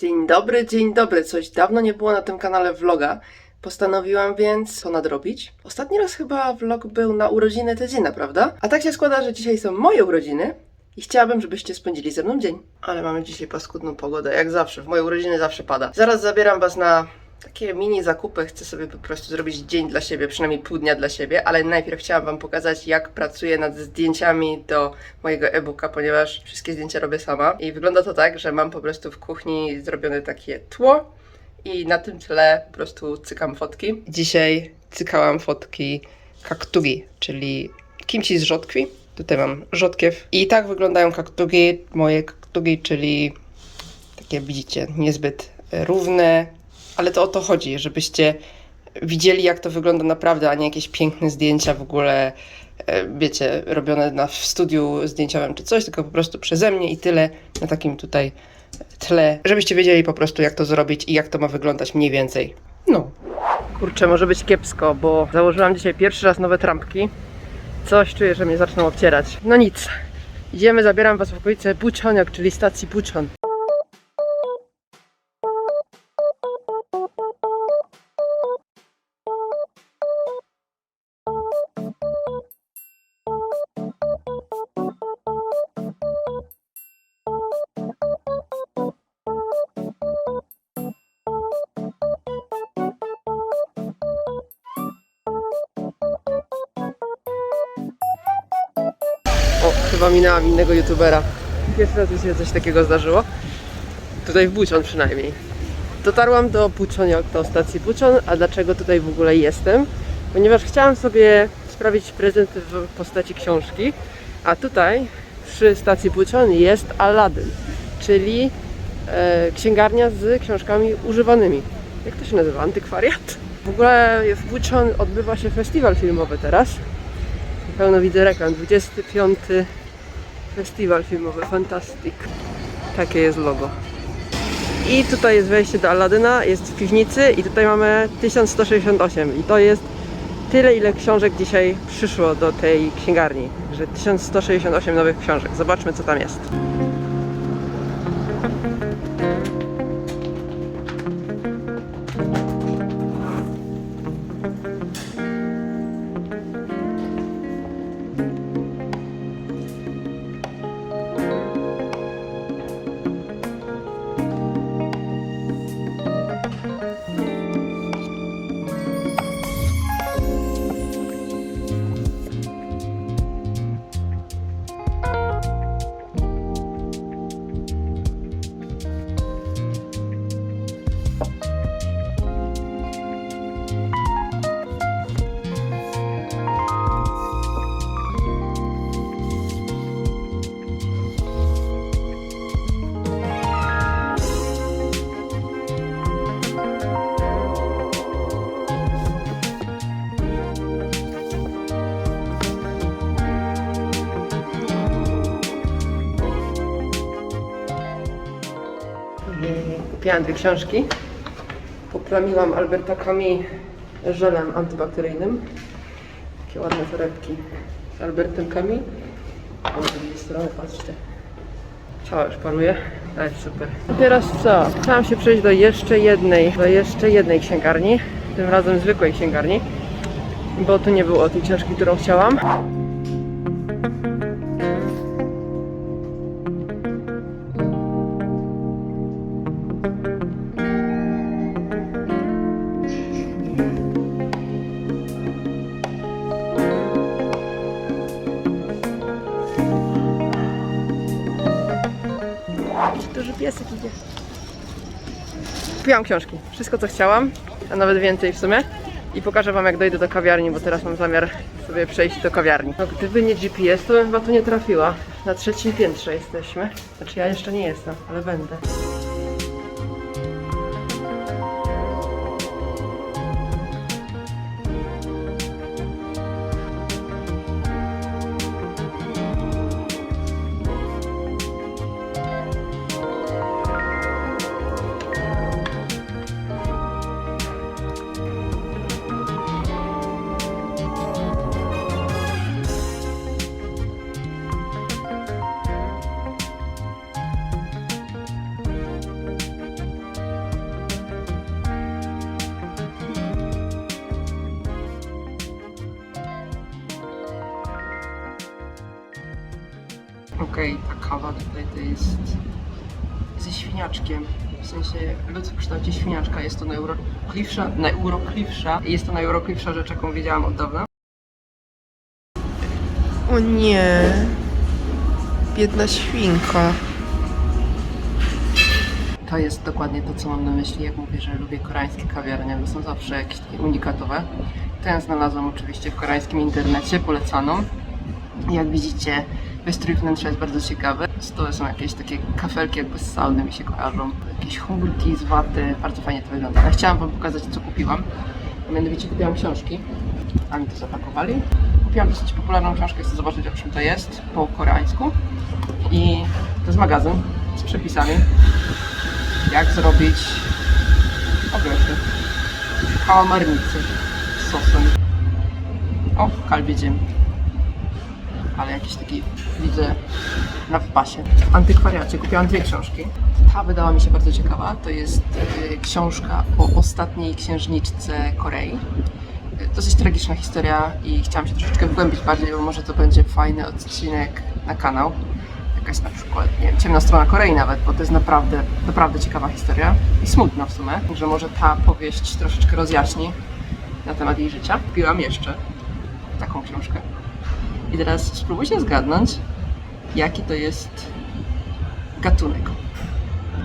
Dzień dobry, dzień dobry. Coś dawno nie było na tym kanale vloga. Postanowiłam więc to nadrobić. Ostatni raz chyba vlog był na urodziny Tedzina, prawda? A tak się składa, że dzisiaj są moje urodziny i chciałabym, żebyście spędzili ze mną dzień. Ale mamy dzisiaj paskudną pogodę, jak zawsze. W moje urodziny zawsze pada. Zaraz zabieram was na takie mini zakupy. Chcę sobie po prostu zrobić dzień dla siebie, przynajmniej pół dnia dla siebie, ale najpierw chciałam wam pokazać, jak pracuję nad zdjęciami do mojego e-booka, ponieważ wszystkie zdjęcia robię sama. I wygląda to tak, że mam po prostu w kuchni zrobione takie tło i na tym tle po prostu cykam fotki. Dzisiaj cykałam fotki kaktugi, czyli kimchi z rzodkwi. Tutaj mam rzodkiew. I tak wyglądają kaktugi, moje kaktugi, czyli takie widzicie, niezbyt równe, ale to o to chodzi, żebyście widzieli, jak to wygląda naprawdę, a nie jakieś piękne zdjęcia w ogóle, e, wiecie, robione na, w studiu zdjęciowym czy coś, tylko po prostu przeze mnie i tyle na takim tutaj tle, żebyście wiedzieli po prostu, jak to zrobić i jak to ma wyglądać mniej więcej. No. Kurczę, może być kiepsko, bo założyłam dzisiaj pierwszy raz nowe trampki. Coś czuję, że mnie zaczną obcierać. No nic. Idziemy, zabieram was w okolice Bucioniok, czyli stacji Bucion. Chyba minęłam innego youtubera. Pierwszy raz mi się coś takiego zdarzyło. Tutaj w Bucion przynajmniej. Dotarłam do Bucioniok, do stacji Bucion, a dlaczego tutaj w ogóle jestem? Ponieważ chciałam sobie sprawić prezent w postaci książki, a tutaj przy stacji Bucion jest Aladdin, czyli e, księgarnia z książkami używanymi. Jak to się nazywa? Antykwariat? W ogóle w Bucion odbywa się festiwal filmowy teraz. Pełno widzę reklam. 25. Festiwal filmowy Fantastic. Takie jest logo. I tutaj jest wejście do Aladyna, jest w piwnicy i tutaj mamy 1168 i to jest tyle ile książek dzisiaj przyszło do tej księgarni, że 1168 nowych książek. Zobaczmy co tam jest. Kupiłam dwie książki. Poplamiłam Alberta Camus żelem antybakteryjnym. Takie ładne torebki z Albertem Camus. O, z drugiej strony, patrzcie. Cała już panuje. Jest super. A teraz co? Chciałam się przejść do jeszcze jednej, do jeszcze jednej księgarni. Tym razem zwykłej księgarni. Bo tu nie było tej książki, którą chciałam. Piesek idzie. Kupiłam książki. Wszystko co chciałam, a nawet więcej w sumie. I pokażę wam jak dojdę do kawiarni, bo teraz mam zamiar sobie przejść do kawiarni. No, gdyby nie GPS, to bym chyba tu nie trafiła. Na trzecim piętrze jesteśmy. Znaczy ja jeszcze nie jestem, ale będę. Okej, ta kawa tutaj to jest ze świniaczkiem. W sensie lód w kształcie świniaczka. Jest to najurokliwsza, najurokliwsza, jest to najurokliwsza rzecz, jaką wiedziałam od dawna. O nie, biedna świnka. To jest dokładnie to, co mam na myśli, jak mówię, że lubię koreańskie kawiarnie, bo są zawsze jakieś takie unikatowe. Ten znalazłam oczywiście w koreańskim internecie, polecaną. Jak widzicie, wystrój wnętrza jest bardzo ciekawy. To są jakieś takie kafelki jakby z sauny mi się kojarzą. Jakieś chmurki z waty, bardzo fajnie to wygląda. Ale chciałam wam pokazać, co kupiłam. Mianowicie kupiłam książki, a mi to zapakowali. Kupiłam dosyć popularną książkę, chcę zobaczyć o czym to jest po koreańsku. I to jest magazyn z przepisami, jak zrobić obrosy kałamarnicy z sosem. O, kalbie dziem. Ale jakiś taki widzę na wypasie. W antykwariacie kupiłam dwie książki. Ta wydała mi się bardzo ciekawa. To jest y, książka o ostatniej księżniczce Korei. Y, Dosyć tragiczna historia i chciałam się troszeczkę wgłębić bardziej, bo może to będzie fajny odcinek na kanał. Jakaś na przykład, nie wiem, ciemna strona Korei nawet, bo to jest naprawdę, naprawdę ciekawa historia i smutna w sumie, że może ta powieść troszeczkę rozjaśni na temat jej życia. Kupiłam jeszcze taką książkę. I teraz spróbujcie zgadnąć, jaki to jest gatunek.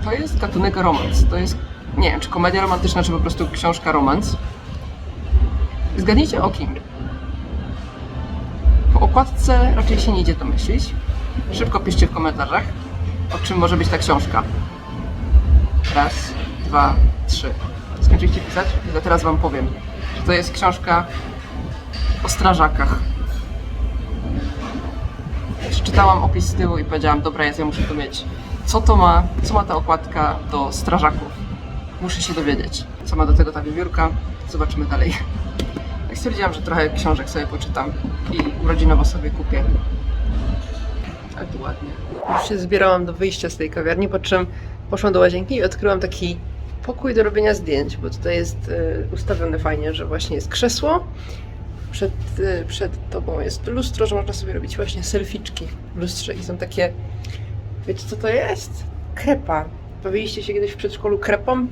To jest gatunek romans. To jest, nie wiem, czy komedia romantyczna, czy po prostu książka romans. Zgadnijcie o kim. Po okładce raczej się nie idzie domyślić. Szybko piszcie w komentarzach, o czym może być ta książka. Raz, dwa, trzy. Skończyliście pisać? Ja teraz wam powiem, to jest książka o strażakach. Przeczytałam opis z tyłu i powiedziałam, dobra, ja muszę to mieć. Co to ma, co ma ta okładka do strażaków? Muszę się dowiedzieć. Co ma do tego ta wiewiórka? Zobaczymy dalej. Tak stwierdziłam, że trochę książek sobie poczytam i urodzinowo sobie kupię. Tak tu ładnie. Już się zbierałam do wyjścia z tej kawiarni, po czym poszłam do łazienki i odkryłam taki pokój do robienia zdjęć, bo tutaj jest y, ustawione fajnie, że właśnie jest krzesło, przed, y, przed tobą jest lustro, że można sobie robić właśnie selficzki w lustrze i są takie, wiecie co to jest? Krepa. Bawiliście się kiedyś w przedszkolu krepą?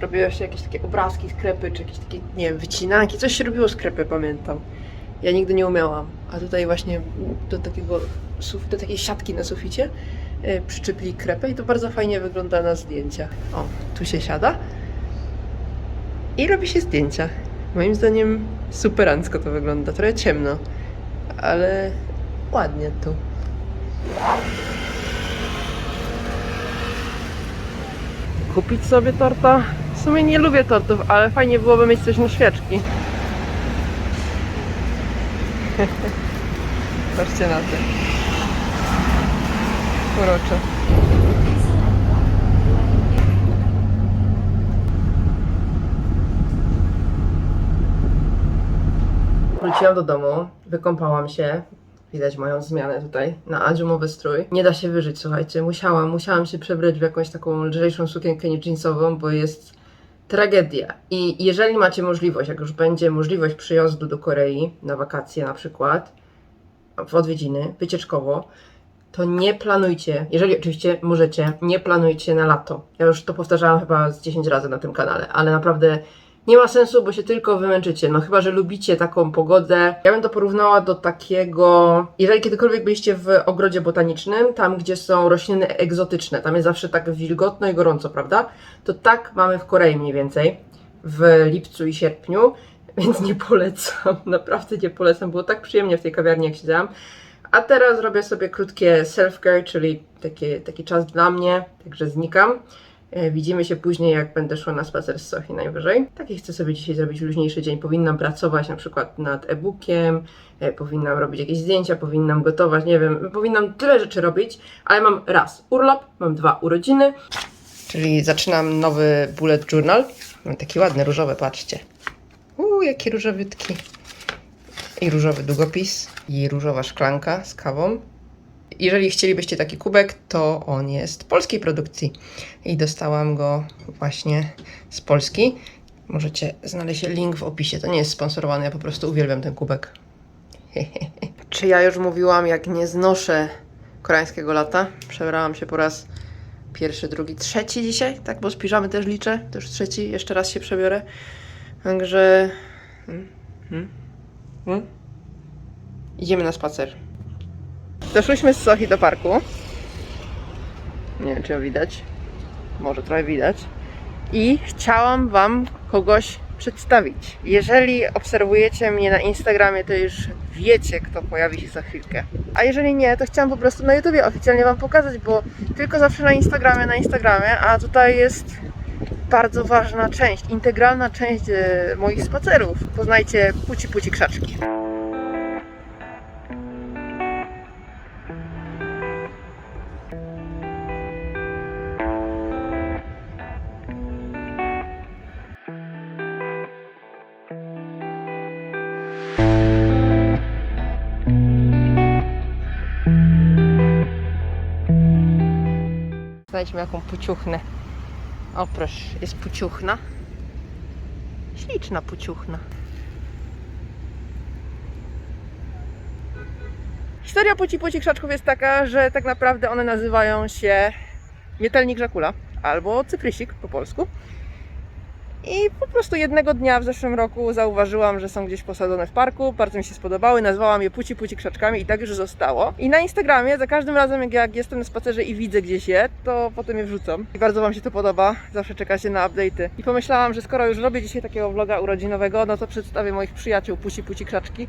Robiło się jakieś takie obrazki z krepy, czy jakieś takie, nie wiem, wycinanki, coś się robiło z krepy, pamiętam. Ja nigdy nie umiałam, a tutaj właśnie do takiego, do takiej siatki na suficie y, przyczepili krepę i to bardzo fajnie wygląda na zdjęciach. O, tu się siada i robi się zdjęcia. Moim zdaniem superancko to wygląda, trochę ciemno, ale ładnie tu. Kupić sobie torta? W sumie nie lubię tortów, ale fajnie byłoby mieć coś na świeczki. Patrzcie na to. Urocze. Wróciłam do domu, wykąpałam się. Widać moją zmianę tutaj na adziumowy strój. Nie da się wyżyć, słuchajcie. Musiałam, musiałam się przebrać w jakąś taką lżejszą sukienkę nie jeansową, bo jest tragedia. I jeżeli macie możliwość, jak już będzie możliwość przyjazdu do Korei na wakacje na przykład, w odwiedziny, wycieczkowo, to nie planujcie, jeżeli oczywiście możecie, nie planujcie na lato. Ja już to powtarzałam chyba z 10 razy na tym kanale, ale naprawdę nie ma sensu, bo się tylko wymęczycie. No chyba, że lubicie taką pogodę. Ja bym to porównała do takiego. Jeżeli kiedykolwiek byliście w ogrodzie botanicznym, tam gdzie są rośliny egzotyczne, tam jest zawsze tak wilgotno i gorąco, prawda? To tak mamy w Korei mniej więcej w lipcu i sierpniu, więc nie polecam. Naprawdę nie polecam. Było tak przyjemnie w tej kawiarni, jak siedziałam. A teraz robię sobie krótkie self-care, czyli taki, taki czas dla mnie, także znikam. E, Widzimy się później, jak będę szła na spacer z Sochi najwyżej. Taki chcę sobie dzisiaj zrobić luźniejszy dzień. Powinnam pracować na przykład nad e-bookiem, e, powinnam robić jakieś zdjęcia, powinnam gotować, nie wiem, powinnam tyle rzeczy robić, ale mam raz urlop, mam dwa urodziny. Czyli zaczynam nowy bullet journal. Mam taki ładny, różowy, patrzcie. Uuu, jaki różowytki. I różowy długopis, i różowa szklanka z kawą. Jeżeli chcielibyście taki kubek, to on jest polskiej produkcji i dostałam go właśnie z Polski. Możecie znaleźć link w opisie. To nie jest sponsorowany, ja po prostu uwielbiam ten kubek. Czy ja już mówiłam, jak nie znoszę koreańskiego lata. Przebrałam się po raz pierwszy, drugi, trzeci dzisiaj, tak, bo z piżamy też liczę. To już trzeci, jeszcze raz się przebiorę. Także... Mm, mm, mm. Idziemy na spacer. Doszłyśmy z Sochi do parku. Nie wiem, czy ją widać. Może trochę widać. I chciałam Wam kogoś przedstawić. Jeżeli obserwujecie mnie na Instagramie, to już wiecie, kto pojawi się za chwilkę. A jeżeli nie, to chciałam po prostu na YouTubie oficjalnie Wam pokazać, bo tylko zawsze na Instagramie, na Instagramie, a tutaj jest bardzo ważna część, integralna część e, moich spacerów. Poznajcie Puci Puci Krzaczki. Znajdźmy jaką puciuchnę. O proszę, jest puciuchna. Śliczna puciuchna. Historia Puci Puci Krzaczków jest taka, że tak naprawdę one nazywają się Mietelnik Żakula albo Cyprysik po polsku. I po prostu jednego dnia w zeszłym roku zauważyłam, że są gdzieś posadzone w parku, bardzo mi się spodobały, nazwałam je Puci Puci Krzaczkami i tak już zostało. I na Instagramie za każdym razem jak, jak jestem na spacerze i widzę gdzieś je, to potem je wrzucam. I bardzo Wam się to podoba, zawsze czekacie na update'y. I pomyślałam, że skoro już robię dzisiaj takiego vloga urodzinowego, no to przedstawię moich przyjaciół Puci Puci Krzaczki,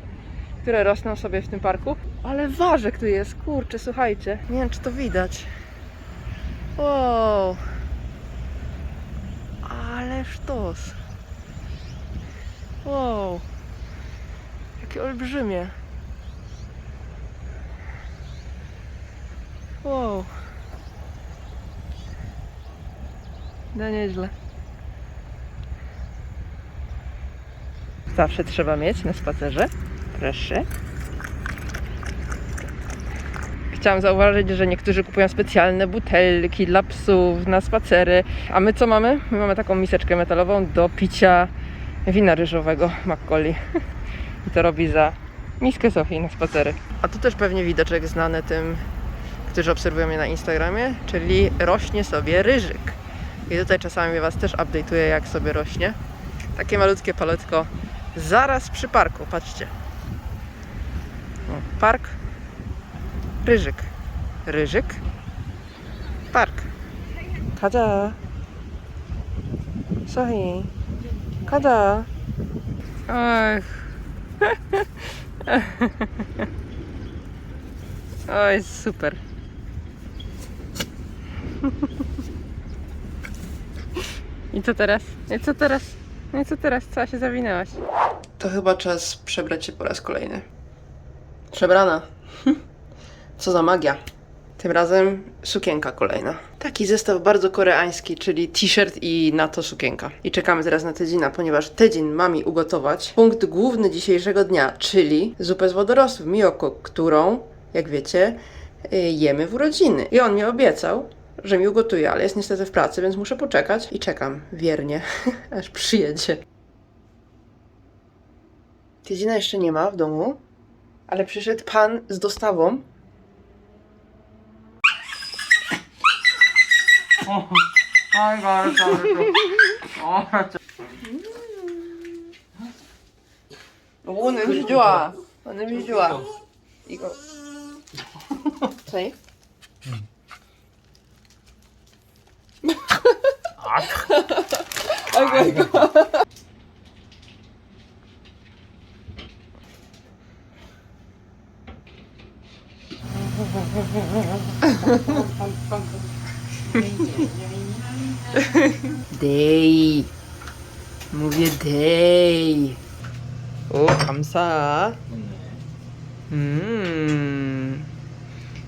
które rosną sobie w tym parku. Ale ważek tu jest, kurczę, słuchajcie. Nie wiem, czy to widać. Wow. Ale sztos. Wow. Jakie olbrzymie. Wow. No nieźle. Zawsze trzeba mieć na spacerze. Proszę. Chciałam zauważyć, że niektórzy kupują specjalne butelki dla psów na spacery. A my co mamy? My mamy taką miseczkę metalową do picia wina ryżowego Macaulay. I to robi za miskę Sofii na spacery. A tu też pewnie widoczek znany tym, którzy obserwują mnie na Instagramie, czyli rośnie sobie ryżyk. I tutaj czasami Was też update'uję, jak sobie rośnie. Takie malutkie paletko zaraz przy parku, patrzcie. Park, ryżyk, ryżyk, park. 가자. Sohi. 가자. Ach. O, jest super. I co teraz? I co teraz? No i co teraz? Cała się zawinęłaś. To chyba czas przebrać się po raz kolejny. Przebrana. Co za magia. Tym razem sukienka kolejna. Taki zestaw bardzo koreański, czyli t-shirt i na to sukienka. I czekamy teraz na Tedzina, ponieważ Tedzin ma mi ugotować punkt główny dzisiejszego dnia, czyli zupę z wodorostów Miyoko, którą, jak wiecie, y, jemy w urodziny. I on mi obiecał, że mi ugotuje, ale jest niestety w pracy, więc muszę poczekać i czekam wiernie, aż przyjedzie. Tedzina jeszcze nie ma w domu, ale przyszedł pan z dostawą. 아이고 알았어 알았어 오 냄새 좋아. 어, 냄새 좋아. 이거. 저희? 아이고 아이고. O, kamsa. Mmm.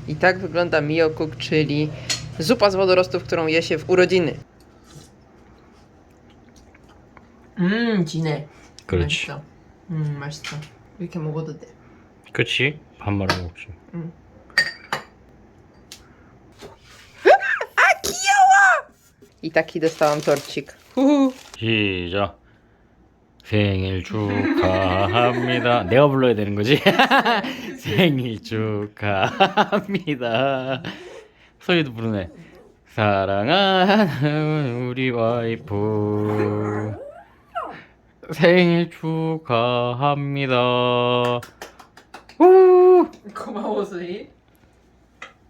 I tak wygląda miokuk, czyli zupa z wodorostów, którą je się w urodziny. Mmm, 진해. 그렇지 맛있어. 음, 맛있어. 이렇게 먹어도 돼. 그치 밥 말아 먹지 I taki dostałam torcik. Uhu. 시작 생일 축하합니다. 내가 불러야 되는 거지? 생일 축하합니다. 소희도 부르네. 사랑하는 우리 와이프 생일 축하합니다. 우! 고마워 수희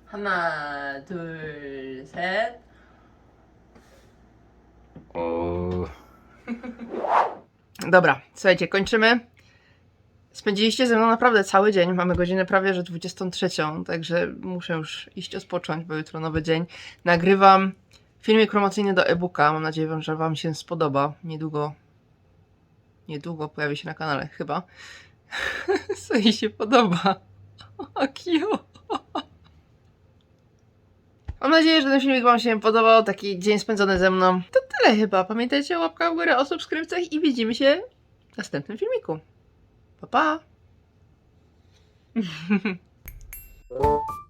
하나 둘셋 O, Dobra, słuchajcie, kończymy. Spędziliście ze mną naprawdę cały dzień. Mamy godzinę prawie że 23, także muszę już iść odpocząć, bo jutro nowy dzień. Nagrywam filmik promocyjny do e-booka. Mam nadzieję, że Wam się spodoba. Niedługo, niedługo pojawi się na kanale, chyba. Co się podoba. O, kio. Mam nadzieję, że ten filmik Wam się podobał. Taki dzień spędzony ze mną. To tyle chyba. Pamiętajcie o łapkach w górę, o subskrypcjach i widzimy się w następnym filmiku. Pa, pa!